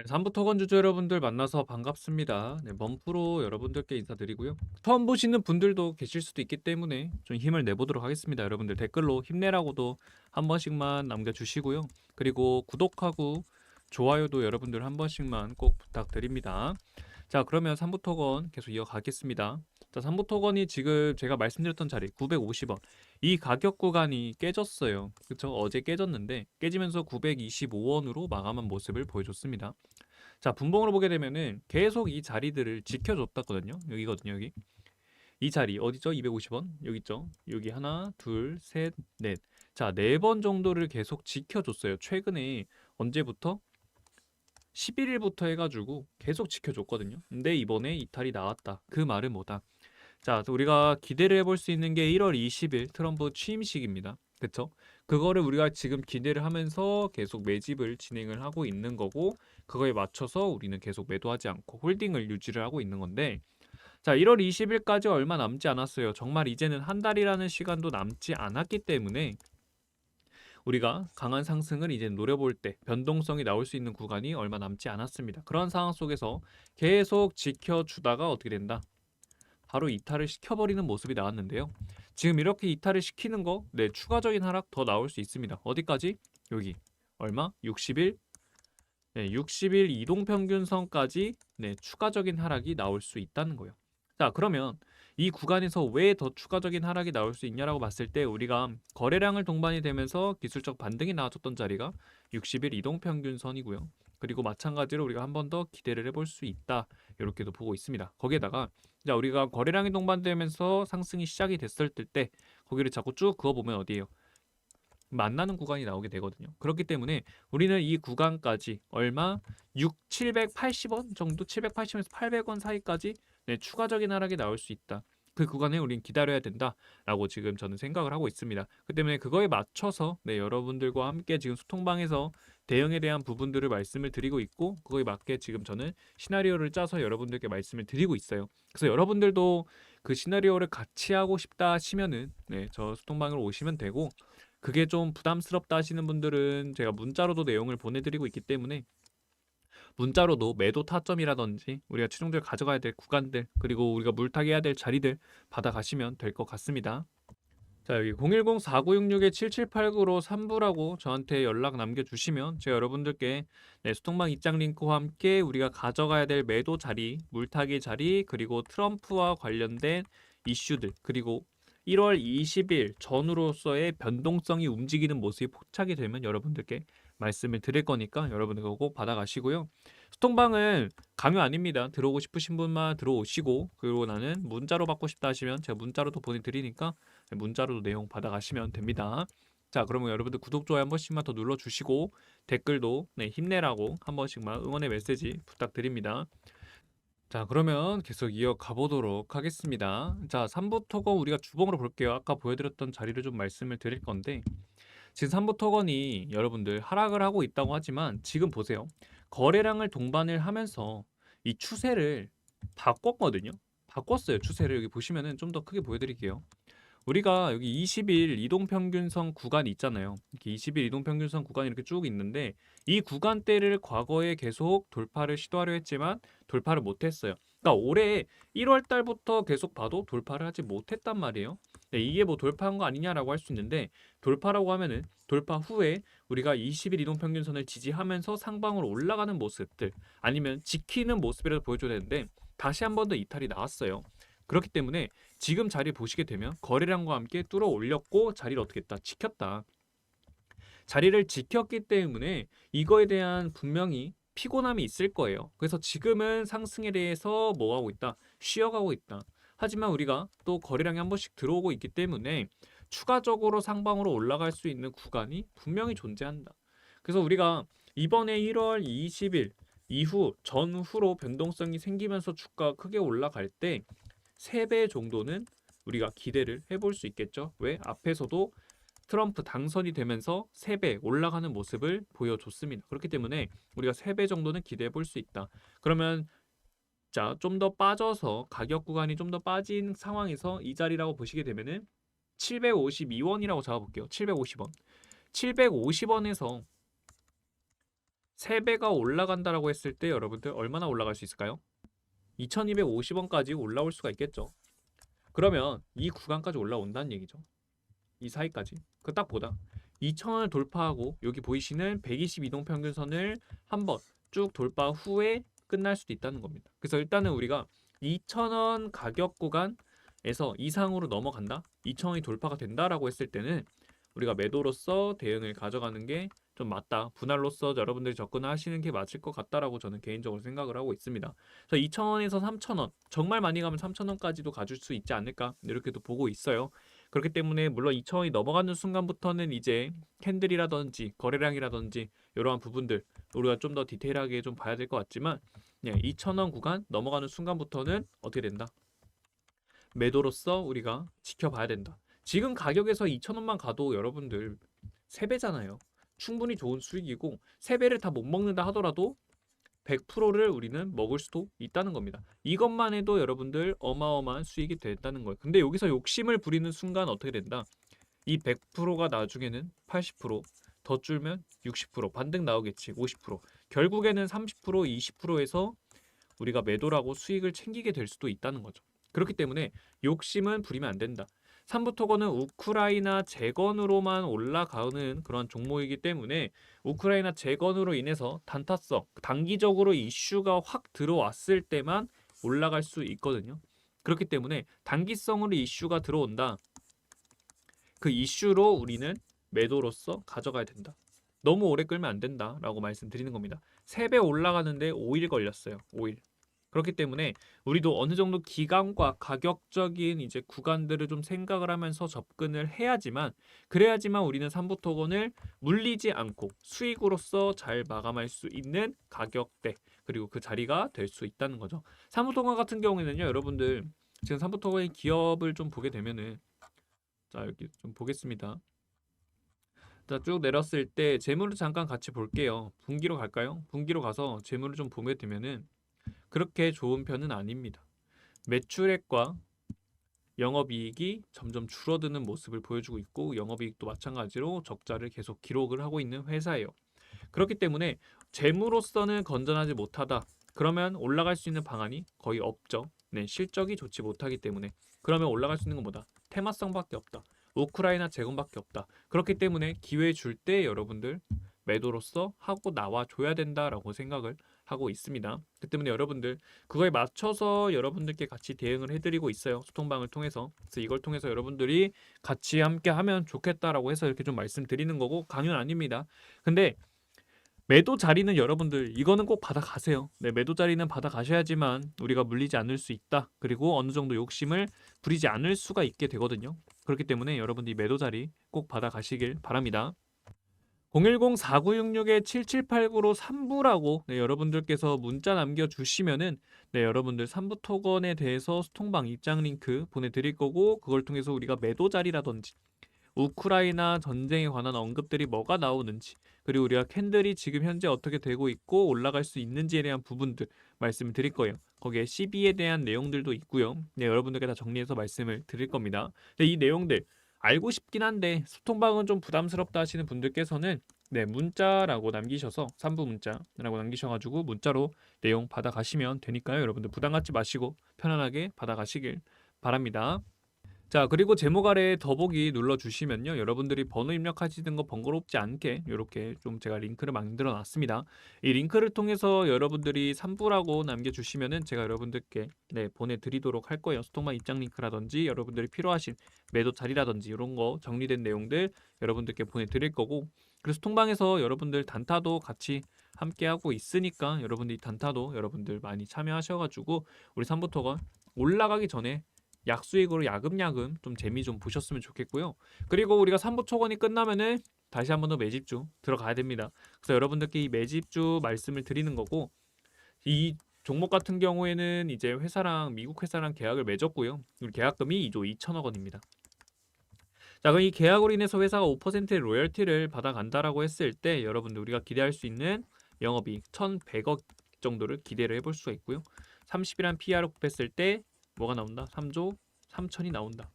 네, 삼부 토 건주주 여러분들 만나서 반갑습니다. 네, 먼프로 여러분들께 인사드리고요. 처음 보시는 분들도 계실 수도 있기 때문에 좀 힘을 내보도록 하겠습니다. 여러분들 댓글로 힘내라고도 한 번씩만 남겨주시고요. 그리고 구독하고 좋아요도 여러분들 한 번씩만 꼭 부탁드립니다. 자, 그러면 삼부 토건 계속 이어가겠습니다. 자, 삼부토건이 지금 제가 말씀드렸던 자리 950원. 이 가격 구간이 깨졌어요. 그쵸? 어제 깨졌는데 깨지면서 925원으로 마감한 모습을 보여줬습니다. 자, 분봉으로 보게 되면은 계속 이 자리들을 지켜줬다거든요. 여기거든요, 여기. 이 자리 어디죠? 250원. 여기 있죠. 여기 하나, 둘, 셋, 넷. 자, 네 번 정도를 계속 지켜줬어요. 최근에 언제부터? 11일부터 해가지고 계속 지켜줬거든요. 근데 이번에 이탈이 나왔다. 그 말은 뭐다? 자, 우리가 기대를 해볼 수 있는 게 1월 20일 트럼프 취임식입니다. 그쵸? 그거를 우리가 지금 기대를 하면서 계속 매집을 진행을 하고 있는 거고, 그거에 맞춰서 우리는 계속 매도하지 않고 홀딩을 유지를 하고 있는 건데, 자, 1월 20일까지 얼마 남지 않았어요. 정말 이제는 한 달이라는 시간도 남지 않았기 때문에 우리가 강한 상승을 이제 노려볼 때 변동성이 나올 수 있는 구간이 얼마 남지 않았습니다. 그런 상황 속에서 계속 지켜주다가 어떻게 된다? 바로 이탈을 시켜버리는 모습이 나왔는데요. 지금 이렇게 이탈을 시키는 거, 네, 추가적인 하락 더 나올 수 있습니다. 어디까지? 여기. 얼마? 60일? 네, 60일 이동평균선까지 네, 추가적인 하락이 나올 수 있다는 거예요. 자, 그러면 이 구간에서 왜 더 추가적인 하락이 나올 수 있냐라고 봤을 때 우리가 거래량을 동반이 되면서 기술적 반등이 나와줬던 자리가 60일 이동평균선이고요. 그리고 마찬가지로 우리가 한 번 더 기대를 해볼 수 있다. 이렇게도 보고 있습니다. 거기에다가 자 우리가 거래량이 동반되면서 상승이 시작이 됐을 때 거기를 자꾸 쭉 그어보면 어디에요? 만나는 구간이 나오게 되거든요. 그렇기 때문에 우리는 이 구간까지 얼마 6, 780원 정도 780원에서 800원 사이까지 네, 추가적인 하락이 나올 수 있다. 그 구간에 우린 기다려야 된다라고 지금 저는 생각을 하고 있습니다. 그 때문에 그거에 맞춰서 네, 여러분들과 함께 지금 소통방에서 대응에 대한 부분들을 말씀을 드리고 있고 그거에 맞게 지금 저는 시나리오를 짜서 여러분들께 말씀을 드리고 있어요. 그래서 여러분들도 그 시나리오를 같이 하고 싶다 하시면은 네, 저 소통방으로 오시면 되고 그게 좀 부담스럽다 하시는 분들은 제가 문자로도 내용을 보내드리고 있기 때문에 문자로도 매도 타점이라든지 우리가 최종적으로 가져가야 될 구간들 그리고 우리가 물타기 해야 될 자리들 받아가시면 될 것 같습니다. 자 여기 010-4966-7789로 3부라고 저한테 연락 남겨주시면 제가 여러분들께 네, 소통방 입장 링크와 함께 우리가 가져가야 될 매도 자리, 물타기 자리 그리고 트럼프와 관련된 이슈들 그리고 1월 20일 전후로서의 변동성이 움직이는 모습이 포착이 되면 여러분들께 말씀을 드릴 거니까 여러분들 꼭 받아가시고요. 소통방은 강요 아닙니다. 들어오고 싶으신 분만 들어오시고 그리고 나는 문자로 받고 싶다 하시면 제가 문자로도 보내드리니까 문자로도 내용 받아가시면 됩니다. 자 그러면 여러분들 구독, 좋아요 한 번씩만 더 눌러주시고 댓글도 네, 힘내라고 한 번씩만 응원의 메시지 부탁드립니다. 자 그러면 계속 이어가 보도록 하겠습니다. 자 3부 토건 우리가 주봉으로 볼게요. 아까 보여드렸던 자리를 좀 말씀을 드릴 건데 지금 3부 토건이 여러분들 하락을 하고 있다고 하지만 지금 보세요. 거래량을 동반을 하면서 이 추세를 바꿨거든요. 바꿨어요. 추세를 여기 보시면은 좀 더 크게 보여드릴게요. 우리가 여기 20일 이동평균선 구간이 있잖아요. 이렇게 20일 이동평균선 구간이 이렇게 쭉 있는데 이 구간대를 과거에 계속 돌파를 시도하려 했지만 돌파를 못했어요. 그러니까 올해 1월 달부터 계속 봐도 돌파를 하지 못했단 말이에요. 네, 이게 뭐 돌파한 거 아니냐라고 할 수 있는데 돌파라고 하면은 돌파 후에 우리가 20일 이동평균선을 지지하면서 상방으로 올라가는 모습들 아니면 지키는 모습이라도 보여줘야 되는데 다시 한 번 더 이탈이 나왔어요. 그렇기 때문에 지금 자리 보시게 되면 거래량과 함께 뚫어 올렸고 자리를 어떻게 했다 지켰다. 자리를 지켰기 때문에 이거에 대한 분명히 피곤함이 있을 거예요. 그래서 지금은 상승에 대해서 뭐 하고 있다? 쉬어가고 있다. 하지만 우리가 또 거래량이 한 번씩 들어오고 있기 때문에 추가적으로 상방으로 올라갈 수 있는 구간이 분명히 존재한다. 그래서 우리가 이번에 1월 20일 이후 전후로 변동성이 생기면서 주가가 크게 올라갈 때 3배 정도는 우리가 기대를 해볼 수 있겠죠. 왜? 앞에서도 트럼프 당선이 되면서 3배 올라가는 모습을 보여줬습니다. 그렇기 때문에 우리가 3배 정도는 기대해 볼 수 있다. 그러면 자, 좀 더 빠져서 가격 구간이 좀 더 빠진 상황에서 이 자리라고 보시게 되면은 752원이라고 잡아 볼게요. 750원. 750원에서 3배가 올라간다라고 했을 때 여러분들 얼마나 올라갈 수 있을까요? 2250원까지 올라올 수가 있겠죠. 그러면 이 구간까지 올라온다는 얘기죠. 이 사이까지. 그 딱 보다. 2000원을 돌파하고 여기 보이시는 122동 평균선을 한번 쭉 돌파 후에 끝날 수도 있다는 겁니다. 그래서 일단은 우리가 2000원 가격 구간에서 이상으로 넘어간다. 2000원이 돌파가 된다라고 했을 때는 우리가 매도로서 대응을 가져가는 게 좀 맞다. 분할로서 여러분들이 접근하시는 게 맞을 것 같다라고 저는 개인적으로 생각을 하고 있습니다. 그래서 2,000원에서 3,000원, 정말 많이 가면 3,000원까지도 가줄 수 있지 않을까 이렇게도 보고 있어요. 그렇기 때문에 물론 2,000원이 넘어가는 순간부터는 이제 캔들이라든지 거래량이라든지 이러한 부분들 우리가 좀 더 디테일하게 좀 봐야 될 것 같지만 예, 2,000원 구간 넘어가는 순간부터는 어떻게 된다? 매도로서 우리가 지켜봐야 된다. 지금 가격에서 2,000원만 가도 여러분들 3배잖아요. 충분히 좋은 수익이고 3배를 다 못 먹는다 하더라도 100%를 우리는 먹을 수도 있다는 겁니다. 이것만 해도 여러분들 어마어마한 수익이 된다는 거예요. 근데 여기서 욕심을 부리는 순간 어떻게 된다? 이 100%가 나중에는 80%, 더 줄면 60%, 반등 나오겠지. 50%. 결국에는 30%, 20%에서 우리가 매도라고 수익을 챙기게 될 수도 있다는 거죠. 그렇기 때문에 욕심은 부리면 안 된다. 삼부토건은 우크라이나 재건으로만 올라가는 그런 종목이기 때문에 우크라이나 재건으로 인해서 단타성, 단기적으로 이슈가 확 들어왔을 때만 올라갈 수 있거든요. 그렇기 때문에 단기성으로 이슈가 들어온다. 그 이슈로 우리는 매도로서 가져가야 된다. 너무 오래 끌면 안 된다라고 말씀드리는 겁니다. 3배 올라가는데 5일 걸렸어요. 5일. 그렇기 때문에 우리도 어느 정도 기간과 가격적인 이제 구간들을 좀 생각을 하면서 접근을 해야지만 그래야지만 우리는 삼부토건을 물리지 않고 수익으로서 잘 마감할 수 있는 가격대 그리고 그 자리가 될 수 있다는 거죠. 삼부토건 같은 경우에는요, 여러분들 지금 삼부토건의 기업을 좀 보게 되면은 자 여기 좀 보겠습니다. 자쭉 내렸을 때 재물을 잠깐 같이 볼게요. 분기로 갈까요? 분기로 가서 재물을 좀 보게 되면은 그렇게 좋은 편은 아닙니다. 매출액과 영업이익이 점점 줄어드는 모습을 보여주고 있고 영업이익도 마찬가지로 적자를 계속 기록을 하고 있는 회사예요. 그렇기 때문에 재무로서는 건전하지 못하다. 그러면 올라갈 수 있는 방안이 거의 없죠. 네, 실적이 좋지 못하기 때문에 그러면 올라갈 수 있는 건 뭐다? 테마성밖에 없다. 우크라이나 재건밖에 없다. 그렇기 때문에 기회 줄 때 여러분들 매도로서 하고 나와 줘야 된다라고 생각을 하고 있습니다. 그 때문에 여러분들 그거에 맞춰서 여러분들께 같이 대응을 해드리고 있어요. 소통방을 통해서. 그래서 이걸 통해서 여러분들이 같이 함께 하면 좋겠다라고 해서 이렇게 좀 말씀드리는 거고 강요는 아닙니다. 근데 매도 자리는 여러분들 이거는 꼭 받아 가세요. 네, 매도 자리는 받아 가셔야지만 우리가 물리지 않을 수 있다. 그리고 어느 정도 욕심을 부리지 않을 수가 있게 되거든요. 그렇기 때문에 여러분들이 매도 자리 꼭 받아 가시길 바랍니다. 010-4966-7789로 3부라고 네, 여러분들께서 문자 남겨주시면은 네, 여러분들 3부 토건에 대해서 소통방 입장 링크 보내드릴 거고 그걸 통해서 우리가 매도 자리라든지 우크라이나 전쟁에 관한 언급들이 뭐가 나오는지 그리고 우리가 캔들이 지금 현재 어떻게 되고 있고 올라갈 수 있는지에 대한 부분들 말씀을 드릴 거예요. 거기에 CB에 대한 내용들도 있고요. 네, 여러분들께 다 정리해서 말씀을 드릴 겁니다. 네, 이 내용들 알고 싶긴 한데 소통방은 좀 부담스럽다 하시는 분들께서는 네 문자라고 남기셔서 3부 문자라고 남기셔가지고 문자로 내용 받아가시면 되니까요. 여러분들 부담 갖지 마시고 편안하게 받아가시길 바랍니다 자 그리고 제목 아래에 더보기 눌러주시면요. 여러분들이 번호 입력하시는 거 번거롭지 않게 이렇게 좀 제가 링크를 만들어 놨습니다. 이 링크를 통해서 여러분들이 3부라고 남겨주시면은 제가 여러분들께 네 보내드리도록 할 거예요. 소통방 입장 링크라든지 여러분들이 필요하신 매도 자리라든지 이런 거 정리된 내용들 여러분들께 보내드릴 거고 그래서 통방에서 여러분들 단타도 같이 함께 하고 있으니까 여러분들이 단타도 여러분들 많이 참여하셔가지고 우리 3부토건 올라가기 전에 약수익으로 야금야금 좀 재미 좀 보셨으면 좋겠고요. 그리고 우리가 3부 초건이 끝나면은 다시 한 번 더 매집주 들어가야 됩니다. 그래서 여러분들께 이 매집주 말씀을 드리는 거고 이 종목 같은 경우에는 이제 회사랑 미국 회사랑 계약을 맺었고요. 계약금이 2조 2천억 원입니다. 자, 그럼 이 계약으로 인해서 회사가 5%의 로열티를 받아간다라고 했을 때 여러분들 우리가 기대할 수 있는 영업이익 1,100억 정도를 기대를 해볼 수가 있고요. 30이란 PR을 곱했을 때 뭐가 나온다? 3조 3천이 나온다.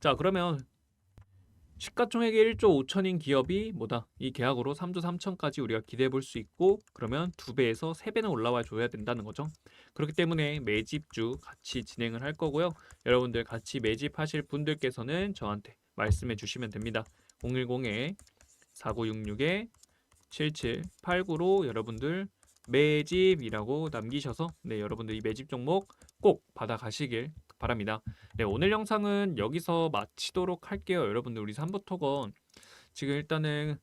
자, 그러면 시가총액이 1조 5천인 기업이 뭐다? 이 계약으로 3조 3천까지 우리가 기대해 볼 수 있고 그러면 두 배에서 세 배는 올라와 줘야 된다는 거죠. 그렇기 때문에 매집주 같이 진행을 할 거고요. 여러분들 같이 매집하실 분들께서는 저한테 말씀해 주시면 됩니다. 010에 4966에 7789로 여러분들 매집이라고 남기셔서 네 여러분들 이 매집 종목 꼭 받아 가시길 바랍니다. 네 오늘 영상은 여기서 마치도록 할게요. 여러분들 우리 삼부토건 지금 일단은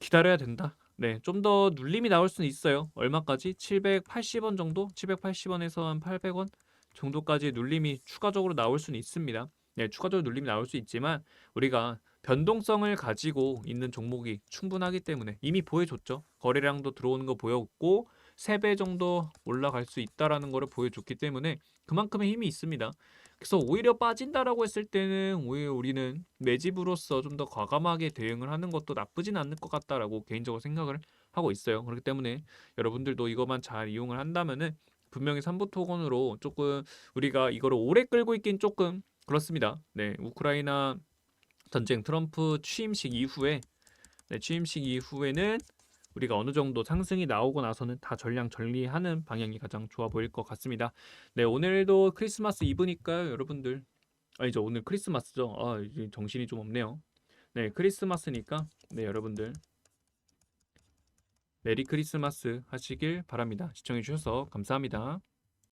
기다려야 된다. 네, 좀 더 눌림이 나올 수는 있어요. 얼마까지? 780원 정도? 780원에서 한 800원 정도까지 눌림이 추가적으로 나올 수는 있습니다. 네, 추가적으로 눌림이 나올 수 있지만 우리가 변동성을 가지고 있는 종목이 충분하기 때문에 이미 보여줬죠. 거래량도 들어오는 거 보였고 3배 정도 올라갈 수 있다라는 거를 보여줬기 때문에 그만큼의 힘이 있습니다. 그래서 오히려 빠진다라고 했을 때는 오히려 우리는 매집으로서 좀 더 과감하게 대응을 하는 것도 나쁘진 않을 것 같다라고 개인적으로 생각을 하고 있어요. 그렇기 때문에 여러분들도 이것만 잘 이용을 한다면은 분명히 삼부 토건으로 조금 우리가 이거를 오래 끌고 있긴 조금 그렇습니다. 네, 우크라이나 전쟁 트럼프 취임식 이후에 네, 취임식 이후에는 우리가 어느 정도 상승이 나오고 나서는 다 전량 정리하는 방향이 가장 좋아 보일 것 같습니다. 네, 오늘도 크리스마스 이브니까요, 여러분들. 아니죠, 오늘 크리스마스죠. 아, 이제 정신이 좀 없네요. 네, 크리스마스니까 네, 여러분들 메리 크리스마스 하시길 바랍니다. 시청해 주셔서 감사합니다.